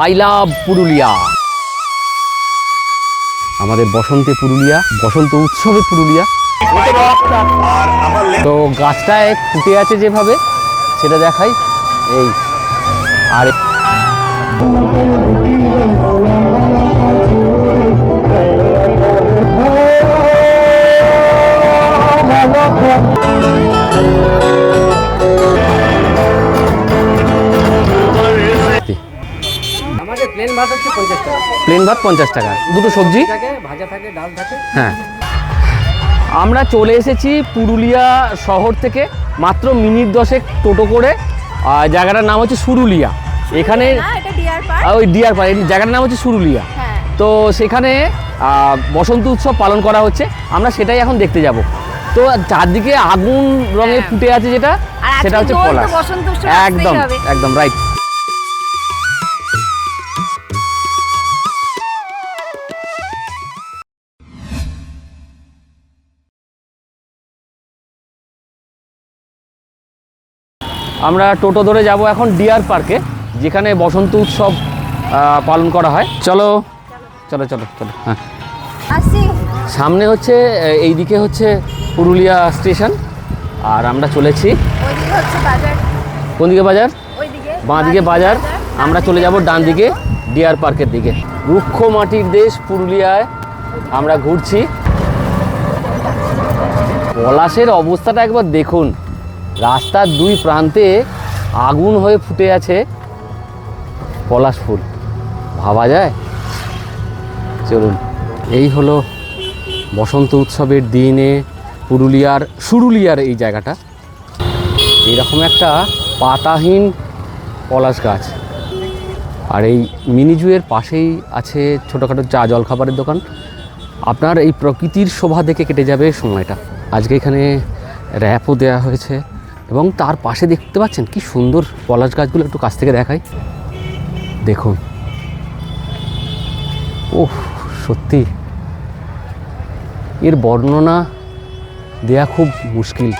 I love Purulia. আমাদের বসন্তে পুরুলিয়া, বসন্ত উৎসবে পুরুলিয়া। তো গাছটায় ফুটে আছে যেভাবে, সেটা দেখাই। এই, আর। ভাত হচ্ছে পঞ্চাশ টাকা। প্লেন ভাত পঞ্চাশ টাকা। দুটো সবজি? থাকে ভাজা থাকে ডাল থাকে। হ্যাঁ। আমরা চলে এসেছি পুরুলিয়া শহর থেকে মাত্র মিনিট দশেক টোটো করে। আর জায়গাটার নাম হচ্ছে সুরুলিয়া। এখানে ওই ডিয়ার পার্ক জায়গাটার নাম হচ্ছে সুরুলিয়া। হ্যাঁ। তো সেখানে বসন্ত উৎসব পালন করা হচ্ছে। আমরা সেটাই এখন দেখতে যাব। তো চারদিকে আগুন রঙে হ্যাঁ। ফুটে আছে যেটা সেটা হচ্ছে পলাশ। একদম একদম রাইট আমরা টোটো ধরে যাব এখন ডিয়ার পার্কে যেখানে বসন্ত উৎসব পালন করা হয়। চলো চলো চলো চলো হ্যাঁ। সামনে হচ্ছে এই দিকে হচ্ছে পুরুলিয়া স্টেশন আর আমরা চলেছি। কোন দিকে বাজার? বাঁ দিকে বাজার। আমরা চলে যাব ডান দিকে ডিয়ার পার্কের দিকে। রুক্ষ মাটির দেশ পুরুলিয়ায় আমরা ঘুরছি। পলাশের অবস্থাটা একবার দেখুন। রাস্তার দুই প্রান্তে আগুন হয়ে ফুটে আছে পলাশ ফুল। ভাবা যায়? চলুন, এই হলো বসন্ত উৎসবের দিনে পুরুলিয়ার, সুরুলিয়ার এই জায়গাটা। এইরকম একটা পাতাহীন পলাশ গাছ। আর এই মিনি জুয়ের পাশেই আছে ছোটোখাটো চা জলখাবারের দোকান। আপনার এই প্রকৃতির শোভা দেখে কেটে যাবে সময়টা। আজকে এখানে র্যাপও দেওয়া হয়েছে। এবং তার পাশে দেখতে পাচ্ছেন কি সুন্দর পলাশ গাছগুলো একটু কাছ থেকে দেখাই। দেখুন। ও সত্যি। এর বর্ণনা দেয়া খুব মুশকিল।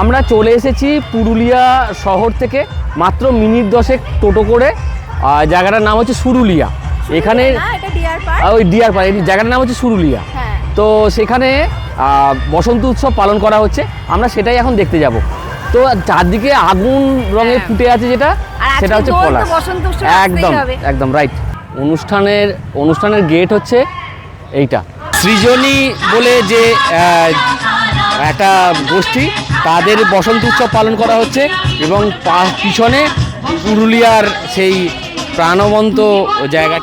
আমরা চলে এসেছি পুরুলিয়া শহর থেকে মাত্র মিনিট দশেক টোটো করে। জায়গাটার নাম হচ্ছে সুরুলিয়া। এখানে ওই ডিয়ার পার্ক জায়গাটার নাম হচ্ছে সুরুলিয়া। হ্যাঁ। তো সেখানে বসন্ত উৎসব পালন করা হচ্ছে। আমরা সেটাই এখন দেখতে যাব। তো চারদিকে আগুন রঙে হ্যাঁ। ফুটে আছে যেটা সেটা হচ্ছে পলাশ। একদম একদম রাইট অনুষ্ঠানের অনুষ্ঠানের গেট হচ্ছে এইটা। সৃজনী বলে যে একটা গোষ্ঠী তাদের বসন্ত উৎসব পালন করা হচ্ছে এবং পিছনে পুরুলিয়ার সেই প্রাণবন্ত জায়গা।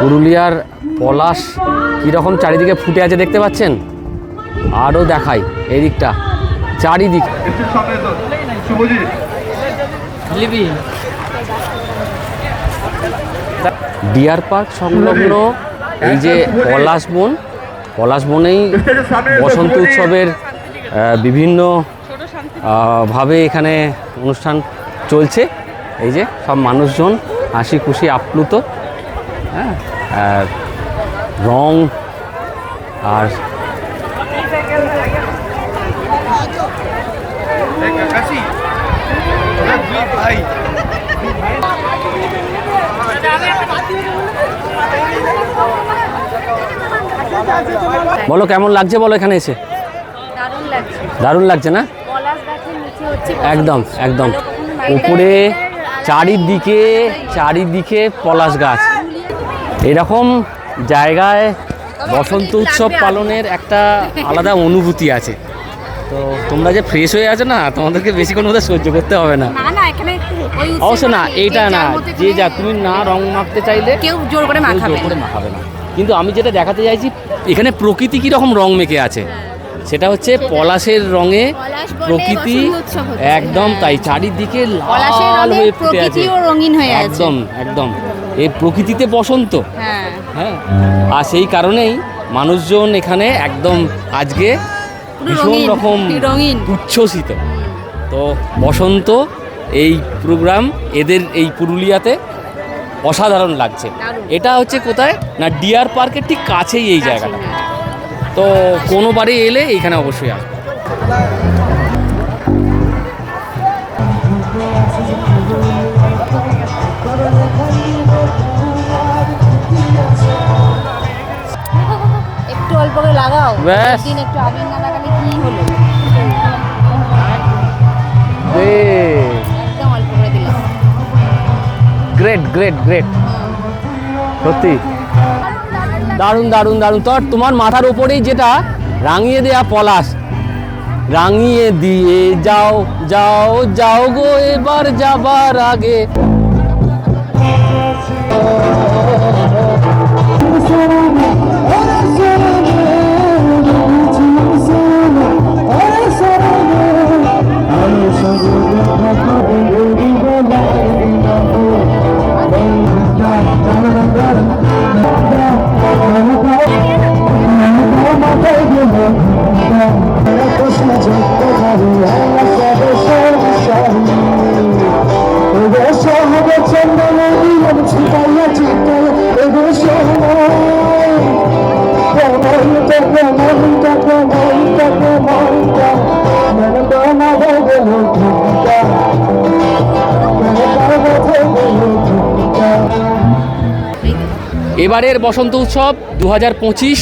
পুরুলিয়ার পলাশ কীরকম চারিদিকে ফুটে আছে দেখতে পাচ্ছেন? আরও দেখাই এদিকটা চারিদিক। ডিয়ার পার্ক সংলগ্ন এই যে পলাশ বন পলাশ বনেই বসন্ত উৎসবের বিভিন্ন ভাবে এখানে অনুষ্ঠান চলছে। এই যে সব মানুষজন হাসি খুশি আপ্লুত। হ্যাঁ আর রং আর বলো কেমন লাগছে বলো এখানে এসে? দারুণ লাগছে। না? একদম একদম। উপরে চারিদিকে চারিদিকে পলাশ গাছ। এরকম জায়গায় বসন্ত উৎসব পালনের একটা আলাদা অনুভূতি আছে। তো তোমরা যে ফ্রেশ হয়ে আছো না তোমাদেরকে বেশিক্ষণ বোধহয় সহ্য করতে হবে না। অবশ্য না এইটা না যে যা তুমি না রং মাখতে চাইলে কেউ জোর করে মাখাবে জোর করে না। মাখাবে না। কিন্তু আমি যেটা দেখাতে চাইছি এখানে প্রকৃতি কীরকম রং মেখে আছে? সেটা হচ্ছে পলাশের রঙে প্রকৃতি একদম হ্যাঁ। তাই চারিদিকে পলাশের লাল হয়ে ফুটে হয়ে আছে। একদম একদম। এই প্রকৃতিতে বসন্ত। হ্যাঁ। হ্যাঁ আর সেই কারণেই মানুষজন এখানে একদম আজকে ভীষণ রকম উচ্ছ্বসিত। তো বসন্ত এই প্রোগ্রাম এদের এই পুরুলিয়াতে অসাধারণ লাগছে। এটা হচ্ছে কোথায়? না ডিয়ার পার্কের ঠিক কাছেই এই জায়গাটা। তো কোনো কোনোবারে এলে এইখানে অবশ্যই আসবে। লাগাও? ব্যাস। দিন একটু আবির না লাগালে কি হলো? একদম অল্প করে দিলাম। গ্রেট গ্রেট গ্রেট সত্যি। দারুণ দারুণ দারুণ। তোর তোমার মাথার উপরেই যেটা রাঙিয়ে দেয়া পলাশ। রাঙিয়ে দিয়ে যাও যাও যাও গো এবার যাবার আগে। এবারের বসন্ত উৎসব দু হাজার পঁচিশ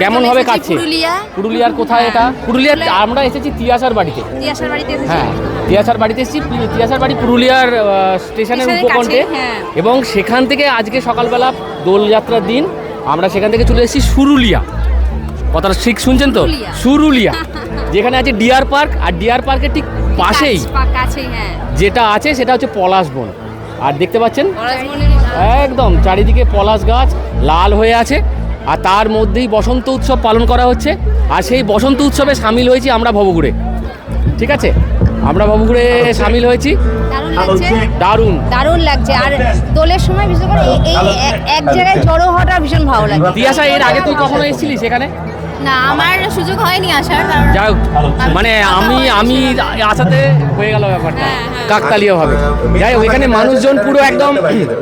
কেমন হবে কাছে? পুরুলিয়া। পুরুলিয়ার কোথায় এটা? পুরুলিয়ার আমরা এসেছি তিয়াসার বাড়িতে। তিয়াসার বাড়িতে এসেছি। হ্যাঁ তিয়াসার বাড়িতে এসেছি। তিয়াসার বাড়ি পুরুলিয়ার স্টেশনের উপকণ্ঠে। হ্যাঁ। এবং সেখান থেকে আজকে সকালবেলা দোলযাত্রার দিন আমরা সেখান থেকে চলে এসেছি সুরুলিয়া। কথাটা ঠিক শুনছেন তো? সুরুলিয়া। যেখানে আছে ডিয়ার পার্ক আর ডিয়ার পার্কের ঠিক পাশেই হ্যাঁ। যেটা আছে সেটা হচ্ছে পলাশ বন। আর দেখতে পাচ্ছেন? একদম চারিদিকে পলাশ গাছ লাল হয়ে আছে। আর তার মধ্যেই বসন্ত উৎসব পালন করা হচ্ছে। আর সেই বসন্ত উৎসবে সামিল হয়েছি আমরা ভবঘুরে। ঠিক আছে? আমরা ভবঘুরে সামিল হয়েছি। দারুণ লাগছে। দারুণ। লাগছে। আর দোলের সময় বিশেষ করে এই- এক জায়গায় জড়ো হওয়াটা ভীষণ ভালো লাগে তিয়াসা এর আগে তুই কখনো এসেছিলিস সেখানে না আমার সুযোগ হয়নি আসার কারণ যাই হোক, মানে আমি আমি আসাতে হয়ে গেল ব্যাপারটা। হ্যাঁ, হ্যাঁ। কাকতালীয় হবে যাই হোক এখানে মানুষজন পুরো একদম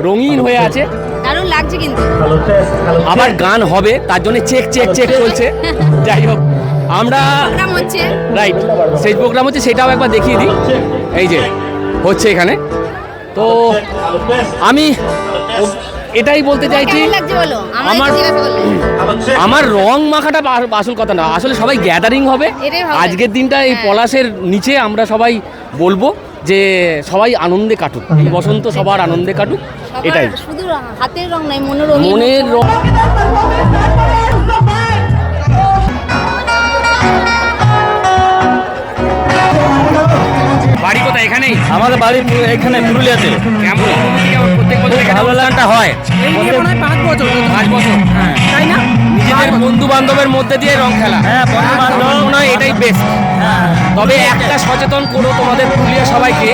রঙিন হয়ে আছে। দারুণ লাগছে কিন্তু। আবার গান হবে তার জন্য চেক চেক চেক চলছে। যাই হোক আমরা রাইট সেই প্রোগ্রাম হচ্ছে সেটাও একবার দেখিয়ে দিই। এই যে হচ্ছে এখানে। তো আমি এটাই বলতে চাইছি আমার আমার- রং মাখাটা আসল কথা না আসলে সবাই গ্যাদারিং হবে। আজকের দিনটা এই হ্যাঁ। পলাশের নিচে আমরা সবাই বলব যে সবাই আনন্দে কাটুক এই বসন্ত সবার আনন্দে কাটুক এটাই। শুধু হাতের রং নাই মনের রং মনের রং। বাড়ি কোথায় এখানেই? আমাদের বাড়ি এখানে পুরুলিয়াতে। কেমন? অনুভূতি কেমন? প্রত্যেক বছর এখানে ভালো লাগাটা হয়? পাঁচ বছর। পাঁচ বছর তাই না? নিজেদের বন্ধু বান্ধবের মধ্যে দিয়ে রং খেলা। হ্যাঁ। আমার এটাই বেস্ট তবে একটা সচেতন করো তোমাদের পুরুলিয়া সবাইকে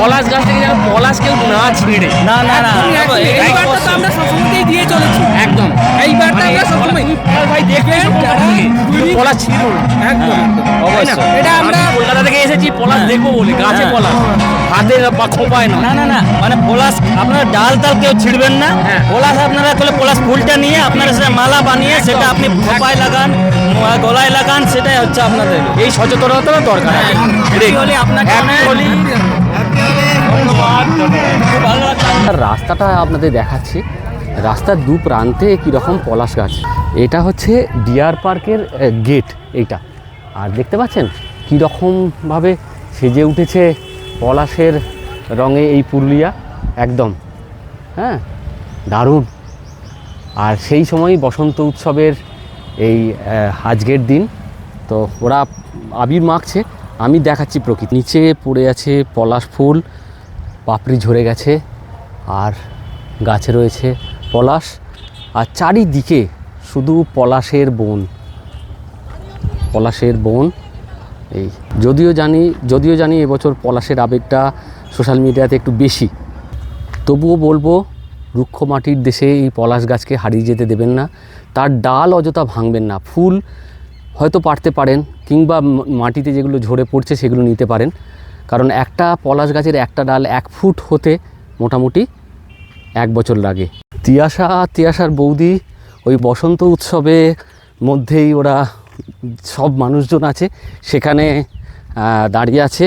পলাশ গাছ থেকে যেন পলাশ কেউ না ছিঁড়ে। না না না। এই- এই তো আমরা সবসময়তেই দিয়ে চলেছি। একদম। এই আমরা সবসময় পলাশ ভাই দেখবে পলাশ ছিঁড়ো একদম অবশ্যই। এটা আমরা- কলকাতা থেকে এসেছি পলাশ দেখব বলে গাছে হ্যাঁ। পলাশ। হাতে বা খোপায় না। না না না মানে পলাশ আপনারা ডাল তাল কেউ ছিড়বেন না। হ্যাঁ। পলাশ আপনারা তাহলে পলাশ ফুলটা নিয়ে আপনারা সেটা মালা বানিয়ে সেটা আপনি খোপায় লাগান গলায় লাগান সেটাই হচ্ছে আপনাদের এই সচেতনতা দরকার। লাগছে আর রাস্তাটা আপনাদের দেখাচ্ছি। রাস্তার দু প্রান্তে কীরকম পলাশ গাছ। এটা হচ্ছে ডিয়ার পার্কের গেট এইটা। আর দেখতে পাচ্ছেন? কীরকমভাবে সেজে উঠেছে পলাশের রঙে এই পুরুলিয়া একদম। হ্যাঁ দারুণ। আর সেই সময়ই বসন্ত উৎসবের এই আহ, আজকের দিন। তো ওরা আবির মাখছে। আমি দেখাচ্ছি প্রকৃতি। নিচে পড়ে আছে পলাশ ফুল। পাপড়ি ঝরে গেছে। আর গাছে রয়েছে পলাশ। আর চারিদিকে শুধু পলাশের বন। পলাশের বন। এই যদিও জানি যদিও জানি এবছর পলাশের আবেগটা সোশ্যাল মিডিয়াতে একটু বেশি। তবুও বলব, রুক্ষ মাটির দেশে এই পলাশ গাছকে হারিয়ে যেতে দেবেন না। তার ডাল অযথা ভাঙবেন না। ফুল হয়তো পারতে পারেন, কিংবা মাটিতে যেগুলো ঝরে পড়ছে সেগুলো নিতে পারেন। কারণ একটা পলাশ গাছের একটা ডাল এক ফুট হতে মোটামুটি এক বছর লাগে। তিয়াশা, তিয়াশার বৌদি, ওই বসন্ত উৎসবে মধ্যেই ওরা সব মানুষজন আছে, সেখানে দাঁড়িয়ে আছে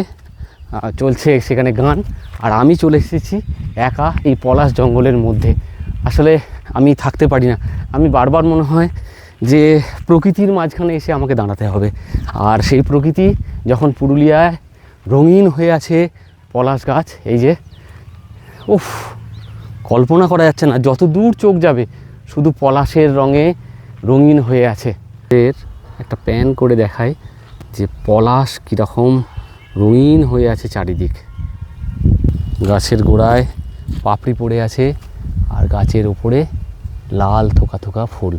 চলছে সেখানে গান। আর আমি চলে এসেছি একা এই পলাশ জঙ্গলের মধ্যে। আসলে আমি থাকতে পারি না। আমি বারবার মনে হয় যে প্রকৃতির মাঝখানে এসে আমাকে দাঁড়াতে হবে। আর সেই প্রকৃতি যখন পুরুলিয়ায় রঙিন হয়ে আছে পলাশ গাছ, এই যে, উফ, কল্পনা করা যাচ্ছে না, যত দূর চোখ যাবে, শুধু পলাশের রঙে রঙিন হয়ে আছে। এর একটা প্যান করে দেখায় যে পলাশ কীরকম রঙিন হয়ে আছে চারিদিক। গাছের গোড়ায় পাপড়ি পড়ে আছে আর গাছের ওপরে লাল থোকা থোকা ফুল।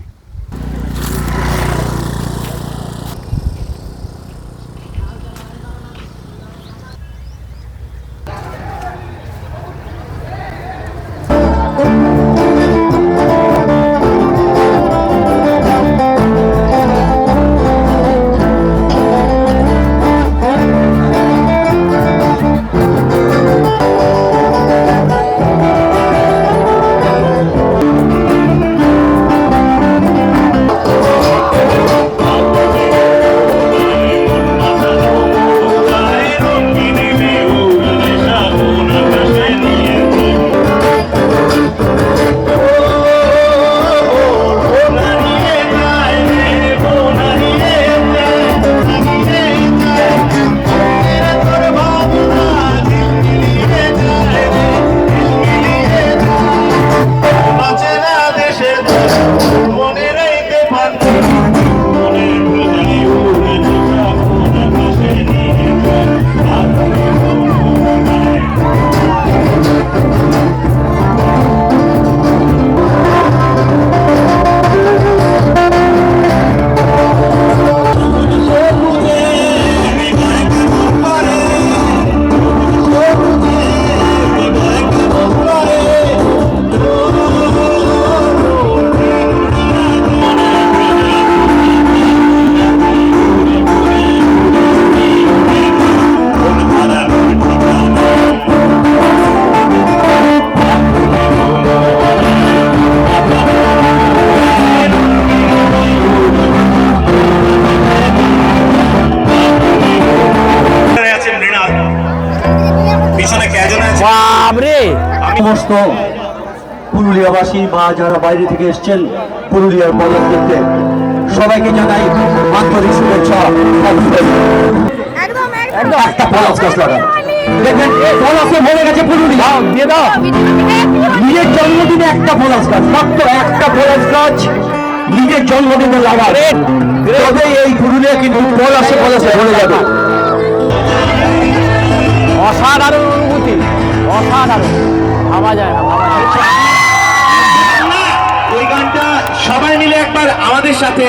এসছেন পুরুলিয়ার পদক দেখতে সবাইকে জানাই আন্তরিক শুভেচ্ছা একদম একদম। একটা পলাশ গাছ লাগান দেখবেন এই পলাশে ভরে গেছে পুরুলিয়া। দিয়ে দাও। নিজের জন্মদিনে একটা পলাশ গাছ। মাত্র একটা পলাশ গাছ। নিজের জন্মদিনে লাগাবে তবে এই পুরুলিয়া কিন্তু পলাশে পলাশে ভরে যাবে। অসাধারণ অনুভূতি। অসাধারণ। ভাবা যায় না। সবাই মিলে একবার আমাদের সাথে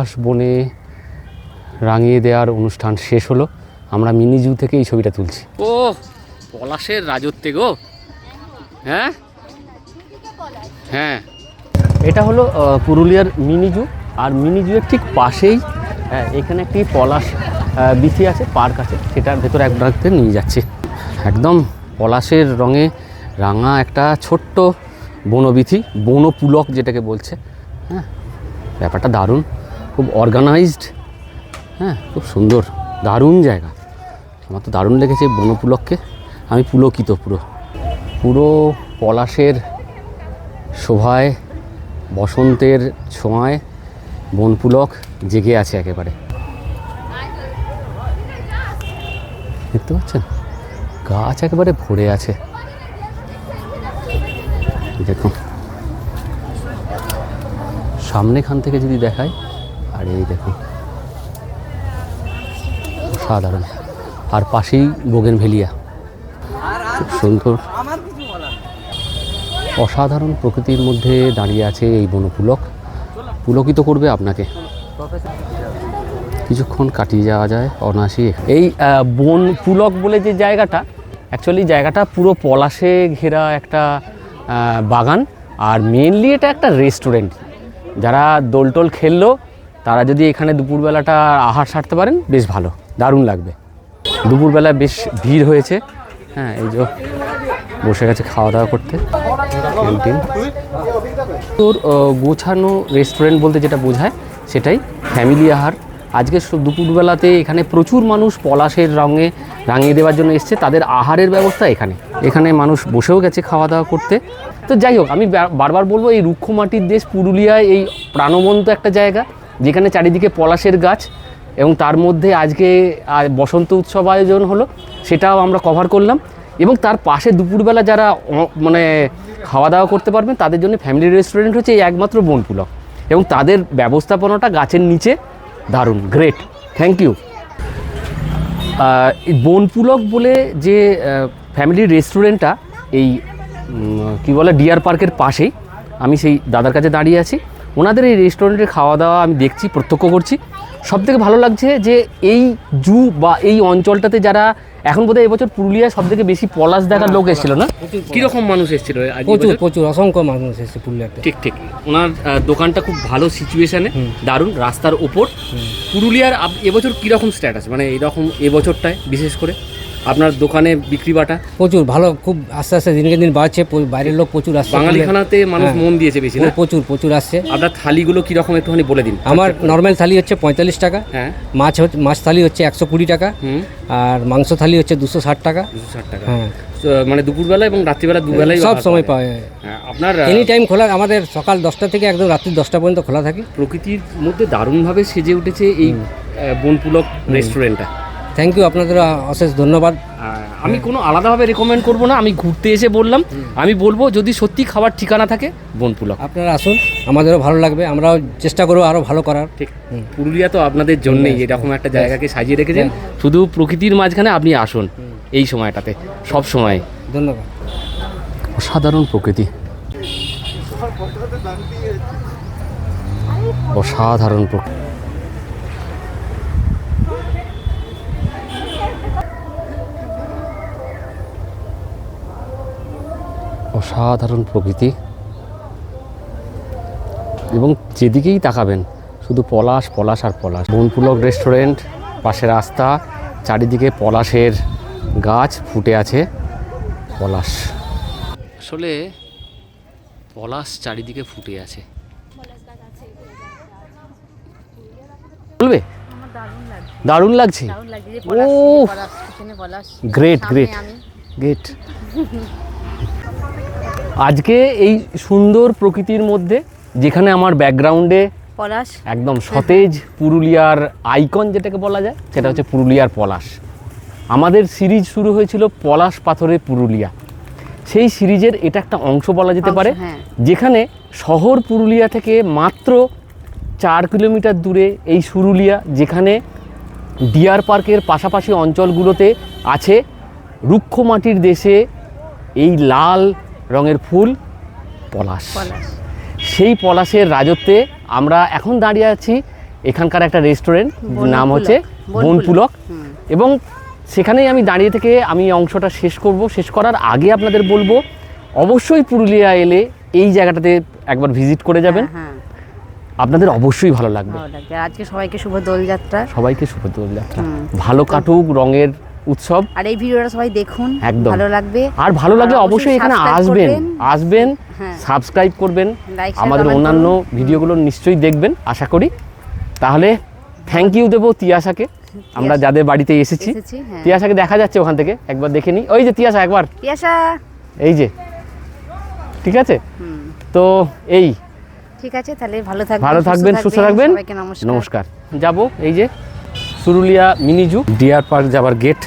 পলাশ বনে রাঙিয়ে দেওয়ার অনুষ্ঠান শেষ হলো। আমরা মিনি জু থেকে এই ছবিটা তুলছি। ও পলাশের রাজত্বে গো। হ্যাঁ? হ্যাঁ। এটা হলো পুরুলিয়ার মিনি জু আর মিনি জুয়ের ঠিক পাশেই হ্যাঁ, এখানে একটি পলাশ বিথি আছে পার্ক আছে। সেটার ভেতরে এক একবারতে নিয়ে যাচ্ছে। একদম পলাশের রঙে রাঙা একটা ছোট্ট বনবিথি বনপুলক যেটাকে বলছে। হ্যাঁ ব্যাপারটা দারুণ। খুব অর্গানাইজড হ্যাঁ খুব সুন্দর, দারুণ জায়গা। আমার তো দারুণ লেগেছে বনপুলককে। আমি পুলকিত পুরো। পুরো পলাশের শোভায়, বসন্তের ছোঁয়ায় বনপুলক জেগে আছে একেবারে। দেখতে পাচ্ছেন? গাছ একেবারে ভরে আছে। দেখুন। সামনেখান থেকে যদি দেখায় আর এই দেখুন। অসাধারণ আর পাশেই বোগেন ভেলিয়া খুব সুন্দর। অসাধারণ প্রকৃতির মধ্যে দাঁড়িয়ে আছে এই বনপুলক পুলকিত করবে আপনাকে। কিছুক্ষণ কাটিয়ে যাওয়া যায় অনায়াসই। এই বন পুলক বলে যে জায়গাটা অ্যাকচুয়ালি জায়গাটা পুরো পলাশে ঘেরা একটা বাগান। আর মেনলি এটা একটা রেস্টুরেন্ট যারা দোলটোল খেললো তারা যদি এখানে দুপুরবেলাটা আহার সারতে পারেন, বেশ ভালো, দারুণ লাগবে। দুপুরবেলা বেশ ভিড় হয়েছে। হ্যাঁ এই যে বসে গেছে খাওয়া দাওয়া করতে ক্যান্টিন তোর গোছানো রেস্টুরেন্ট বলতে যেটা বোঝায়, সেটাই ফ্যামিলি আহার। আজকে দুপুরবেলাতে এখানে প্রচুর মানুষ পলাশের রঙে রাঙিয়ে দেওয়ার জন্য এসছে। তাদের আহারের ব্যবস্থা এখানে। এখানে মানুষ বসেও গেছে খাওয়া দাওয়া করতে। তো যাই হোক, আমি বারবার বলব, এই রুক্ষ মাটির দেশ পুরুলিয়ায় এই প্রাণবন্ত একটা জায়গা। যেখানে চারিদিকে পলাশের গাছ এবং তার মধ্যে আজকে বসন্ত উৎসব আয়োজন হলো, সেটাও আমরা কভার করলাম। এবং তার পাশে দুপুরবেলা যারা মানে খাওয়া দাওয়া করতে পারবেন, তাদের জন্য ফ্যামিলি রেস্টুরেন্ট হচ্ছে এই একমাত্র বনপুলক। এবং তাদের ব্যবস্থাপনাটা গাছের নিচে, দারুণ গ্রেট থ্যাংক ইউ বনপুলক বলে যে ফ্যামিলি রেস্টুরেন্টটা এই কি বলে ডিয়ার পার্কের পাশেই, আমি সেই দাদার কাছে দাঁড়িয়ে আছি। ওনাদের এই রেস্টুরেন্টের খাওয়া দাওয়া আমি দেখছি প্রত্যক্ষ করছি। সব থেকে ভালো লাগছে যে এই জু বা এই অঞ্চলটাতে যারা এখন বোধহয় এবছর পুরুলিয়ায় সব থেকে বেশি পলাশ দেখার লোক এসেছিল না? কীরকম মানুষ এসেছিল প্রচুর প্রচুর অসংখ্য মানুষ এসেছে পুরুলিয়াতে। ঠিক ঠিক। ওনার দোকানটা খুব ভালো সিচুয়েশানে দারুণ রাস্তার ওপর পুরুলিয়ার এবছর কীরকম স্ট্যাটাস মানে এরকম এবছরটায় বিশেষ করে? আপনার দোকানে বিক্রি বাটা? প্রচুর ভালো খুব আস্তে আস্তে দিনকে দিন বাড়ছে বাইরের লোক প্রচুর আসছে। বাঙালি খানাতে মানুষ হ্যাঁ। মন দিয়েছে বেশি না? প্রচুর প্রচুর আসছে। আপনার থালিগুলো কীরকম একটুখানি বলে দিন? আমার নর্মাল থালি হচ্ছে পঁয়তাল্লিশ টাকা হ্যাঁ। মাছ হচ্ছে মাছ থালি হচ্ছে একশো কুড়ি টাকা আর মাংস থালি হচ্ছে দুশো ষাট টাকা। দুশো ষাট টাকা। হ্যাঁ। মানে দুপুরবেলা এবং রাত্রিবেলা দুবেলাই সব সময় পাওয়া যায়। হ্যাঁ, আপনার এনি টাইম খোলা আমাদের সকাল দশটা থেকে একদম রাত্রি দশটা পর্যন্ত খোলা থাকে। প্রকৃতির মধ্যে দারুণভাবে সেজে উঠেছে এই বনপুলক রেস্টুরেন্টটা। থ্যাংক ইউ আপনাদের অশেষ ধন্যবাদ। আমি কোনো আলাদাভাবে রেকমেন্ড করব না আমি ঘুরতে এসে বললাম। আমি বলব যদি সত্যি খাবার ঠিকানা থাকে বনপুলক আপনারা আসুন আমাদেরও ভালো লাগবে আমরাও চেষ্টা করব আরও ভালো করার। ঠিক। পুরুলিয়া তো আপনাদের জন্যই এরকম একটা জায়গাকে সাজিয়ে রেখেছেন। শুধু প্রকৃতির মাঝখানে আপনি আসুন এই সময়টাতে সব সময়। ধন্যবাদ। অসাধারণ প্রকৃতি। অসাধারণ প্রকৃতি। অসাধারণ প্রকৃতি। এবং যেদিকেই তাকাবেন শুধু পলাশ পলাশ আর পলাশ। বনপুলক রেস্টুরেন্ট পাশে রাস্তা চারিদিকে পলাশের গাছ ফুটে আছে। পলাশ। আসলে পলাশ চারিদিকে ফুটে আছে। বলবে? দারুণ লাগছে। ও গ্রেট গ্রেট গ্রেট আজকে এই সুন্দর প্রকৃতির মধ্যে যেখানে আমার ব্যাকগ্রাউন্ডে পলাশ। একদম সতেজ পুরুলিয়ার আইকন যেটাকে বলা যায় সেটা হচ্ছে পুরুলিয়ার পলাশ। আমাদের সিরিজ শুরু হয়েছিল পলাশ পাথরে পুরুলিয়া। সেই সিরিজের এটা একটা অংশ বলা যেতে পারে হ্যাঁ। যেখানে শহর পুরুলিয়া থেকে মাত্র চার কিলোমিটার দূরে এই সুরুলিয়া যেখানে ডিয়ার পার্কের পাশাপাশি অঞ্চলগুলোতে আছে রুক্ষ মাটির দেশে এই লাল রঙের ফুল পলাশ। সেই পলাশের রাজত্বে আমরা এখন দাঁড়িয়ে আছি এখানকার একটা রেস্টুরেন্ট নাম হচ্ছে বনপুলক। এবং সেখানেই আমি দাঁড়িয়ে থেকে আমি অংশটা শেষ করব শেষ করার আগে আপনাদের বলব অবশ্যই পুরুলিয়া এলে এই জায়গাটাতে একবার ভিজিট করে যাবেন। হ্যাঁ আপনাদের অবশ্যই ভালো লাগবে। আজকে সবাইকে শুভ দোলযাত্রা। সবাইকে শুভ দোলযাত্রা। ভালো কাটুক রঙের উৎসব। আর এই ভিডিওটা সবাই দেখুন একদম। ভালো লাগবে। আর ভালো লাগলে অবশ্যই এখানে আসবেন। আসবেন হ্যাঁ। সাবস্ক্রাইব করবেন। আমাদের অন্যান্য ভিডিওগুলো নিশ্চয়ই দেখবেন আশা করি। তাহলে থ্যাংক ইউ দেবো তিয়াশাকে। আমরা যাদের বাড়িতে এসেছি হ্যাঁ। তিয়াশাকে দেখা যাচ্ছে ওখান থেকে। একবার দেখে নিই ওই যে তিয়াশা একবার। পিয়াসা এই যে। ঠিক আছে? তো এই। ঠিক আছে তাহলে ভালো থাকবেন ভালো থাকবেন সুস্থ থাকবেন। নমস্কার। নমস্কার। যাব এই যে Suruliya mini zoo deer park যাবার গেট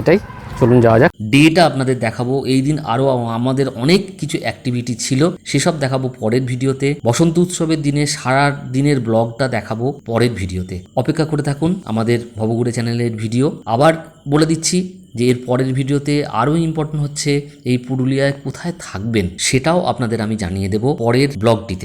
এটাই। চলুন যাওয়া যাক। ডেটা আপনাদের দেখাবো। এই দিন আরও আমাদের অনেক কিছু অ্যাক্টিভিটি ছিল। সেসব দেখাবো পরের ভিডিওতে। বসন্ত উৎসবের দিনে সারা দিনের ব্লগটা দেখাবো পরের ভিডিওতে। অপেক্ষা করে থাকুন আমাদের ভবগুড়ে চ্যানেলের ভিডিও। আবার বলে দিচ্ছি যে এর পরের ভিডিওতে আরও ইম্পর্টেন্ট হচ্ছে এই পুরুলিয়ায় কোথায় থাকবেন সেটাও আপনাদের আমি জানিয়ে দেব পরের ব্লগটিতে